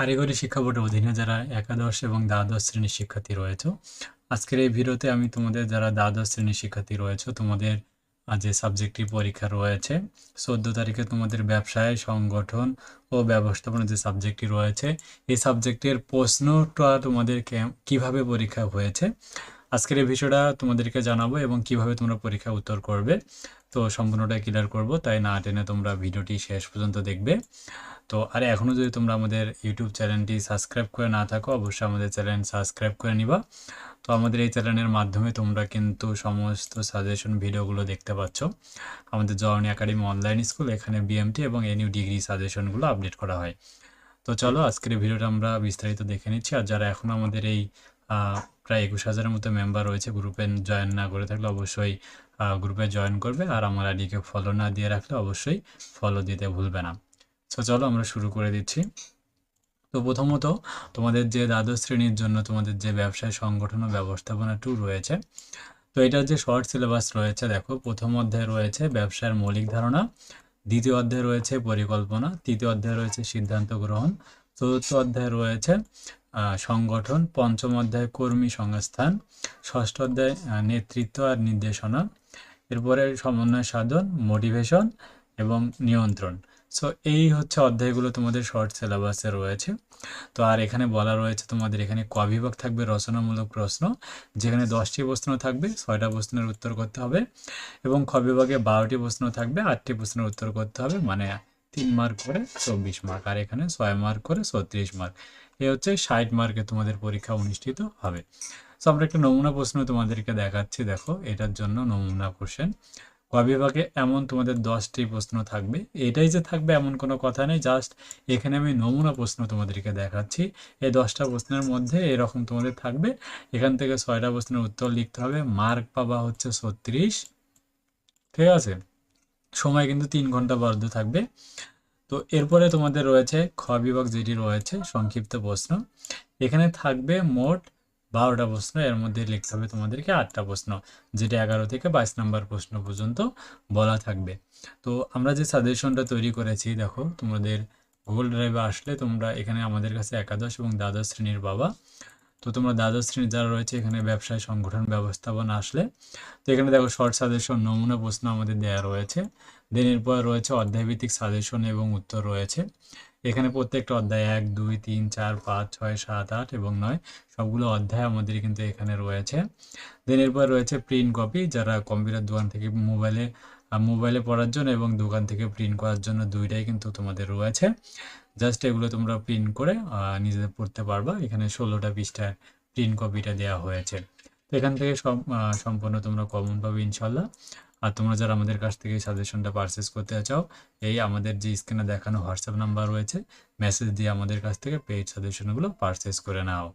কারিগরি শিক্ষা বোর্ডের অধীনে যারা একাদশ এবং দ্বাদশ শ্রেণির শিক্ষার্থী রয়েছে, আজকের এই ভিডিওতে আমি তোমাদের যারা দ্বাদশ শ্রেণির শিক্ষার্থী রয়েছে, তোমাদের যে সাবজেক্টটি পরীক্ষা রয়েছে, চোদ্দ তারিখে তোমাদের ব্যবসায় সংগঠন ও ব্যবস্থাপনা যে সাবজেক্টটি রয়েছে, এই সাবজেক্টের প্রশ্নটা তোমাদেরকে কীভাবে পরীক্ষা হয়েছে, আজকের এই বিষয়টা তোমাদেরকে জানাব এবং কীভাবে তোমরা পরীক্ষা উত্তর করবে। তো সম্পূর্ণটা ক্লিয়ার করব, তাই না টেনে তোমরা ভিডিওটি শেষ পর্যন্ত দেখবে। তো আর এখনও যদি তোমরা আমাদের ইউটিউব চ্যানেলটি সাবস্ক্রাইব করে না থাকো, অবশ্যই আমাদের চ্যানেল সাবস্ক্রাইব করে নিবা। তো আমাদের এই চ্যানেলের মাধ্যমে তোমরা কিন্তু সমস্ত সাজেশন ভিডিওগুলো দেখতে পাচ্ছ। আমাদের জওয়ানি একাডেমি অনলাইন স্কুল এখানে বিএমটি এবং এনইউ ডিগ্রি সাজেশনগুলো আপডেট করা হয়। তো চলো আজকের ভিডিওটা আমরা বিস্তারিত দেখে নিচ্ছি। আর যারা এখনও আমাদের এই প্রায় একুশ হাজারের মতো মেম্বার রয়েছে গ্রুপে জয়েন না করে থাকলে অবশ্যই গ্রুপে জয়েন করবে আর আমার আইডিকে ফলো না দিয়ে রাখলে অবশ্যই ফলো দিতে ভুলবে না। তো চলো আমরা শুরু করে দিচ্ছি। তো প্রথমত তোমাদের যে দ্বাদশ শ্রেণির জন্য তোমাদের যে ব্যবসায় সংগঠন ও ব্যবস্থাপনা টু রয়েছে, তো এটার যে শর্ট সিলেবাস রয়েছে, দেখো, প্রথম অধ্যায়ে রয়েছে ব্যবসার মৌলিক ধারণা, দ্বিতীয় অধ্যায়ে রয়েছে পরিকল্পনা, তৃতীয় অধ্যায়ে রয়েছে সিদ্ধান্ত গ্রহণ, চতুর্থ অধ্যায়ে রয়েছে সংগঠন, পঞ্চম অধ্যায় কর্মী সংস্থান, ষষ্ঠ অধ্যায় নেতৃত্ব আর নির্দেশনা, এরপরে সমন্বয় সাধন মোটিভেশন এবং নিয়ন্ত্রণ। সো এই হচ্ছে অধ্যায়গুলো তোমাদের শর্ট সিলেবাসে রয়েছে। তো আর এখানে বলা রয়েছে তোমাদের এখানে ক বিভাগ থাকবে, রচনামূলক প্রশ্ন, যেখানে দশটি প্রশ্ন থাকবে, ছয়টা প্রশ্নের উত্তর করতে হবে এবং খ বিভাগে বারোটি প্রশ্ন থাকবে, আটটি প্রশ্নের উত্তর করতে হবে মানে তিন মার্ক করে চব্বিশ মার্ক আর এখানে ছয় মার্ক করে ছত্রিশ মার্ক এ হচ্ছে ষাট মার্কে তোমাদের পরীক্ষা অনুষ্ঠিত হবে। সো আমরা একটা নমুনা প্রশ্ন তোমাদেরকে দেখাচ্ছি, দেখো, এটার জন্য নমুনা কোশ্চেন ক বিভাগে এমন তোমাদের দশটি প্রশ্ন থাকবে। এটাই যে থাকবে এমন কোনো কথা নেই জাস্ট এখানে আমি নমুনা প্রশ্ন তোমাদেরকে দেখাচ্ছি। এই দশটা প্রশ্নের মধ্যে এরকম তোমাদের থাকবে। এখান থেকে ছয়টা প্রশ্নের উত্তর লিখতে হবে মার্ক পাবা হচ্ছে ছত্রিশ। ঠিক আছে? সময় কিন্তু তিন ঘণ্টা বরাদ্দ থাকবে। তো এরপরে তোমাদের রয়েছে খ বিভাগ যেটি রয়েছে, সংক্ষিপ্ত প্রশ্ন। এখানে থাকবে মোট বারোটা প্রশ্ন, এর মধ্যে লিখতে হবে তোমাদেরকে আটটা প্রশ্ন, যেটা এগারো থেকে বাইশ নাম্বার প্রশ্ন পর্যন্ত বলা থাকবে। তো আমরা যে সাজেশনটা তৈরি করেছি, দেখো, তোমাদের গুগল ড্রাইভে আসলে তোমরা এখানে আমাদের কাছে একাদশ এবং দ্বাদশ শ্রেণির বাবা তো তোমরা দ্বাদশ শ্রেণির যারা রয়েছে, এখানে ব্যবসায় সংগঠন, ব্যবস্থাপনা আসলে। তো এখানে দেখো শর্ট সাজেশন নমুনা প্রশ্ন আমাদের দেওয়া রয়েছে। দেন এরপর রয়েছে অধ্যায়ভিত্তিক সাজেশন এবং উত্তর রয়েছে। এখানে প্রত্যেকটা অধ্যায় এক, দুই, তিন, চার, পাঁচ, ছয়, সাত, আট এবং নয়, সবগুলো অধ্যায় আমাদের কিন্তু এখানে রয়েছে। দেন এরপর রয়েছে প্রিন্ট কপি যারা কম্পিউটার দোকান থেকে মোবাইলে মোবাইলে পড়ার জন্য এবং দোকান থেকে প্রিন্ট করার জন্য দুইটাই কিন্তু তোমাদের রয়েছে। জাস্ট এগুলো তোমরা প্রিন্ট করে নিজেদের পড়তে পারবা। এখানে ষোলোটা পৃষ্ঠার প্রিন্ট কপিটা দেওয়া হয়েছে। তো এখান থেকে সব সম্পূর্ণ তোমরা কমন পাবে ইনশাল্লাহ আর তোমরা যারা আমাদের কাছ থেকে সাজেশনটা পারচেস করতে চাও, এই আমাদের যে স্ক্রিনে দেখানো হোয়াটসঅ্যাপ নাম্বার রয়েছে মেসেজ দিয়ে আমাদের কাছ থেকে পেইড সাজেশনগুলো পারচেস করে নাও।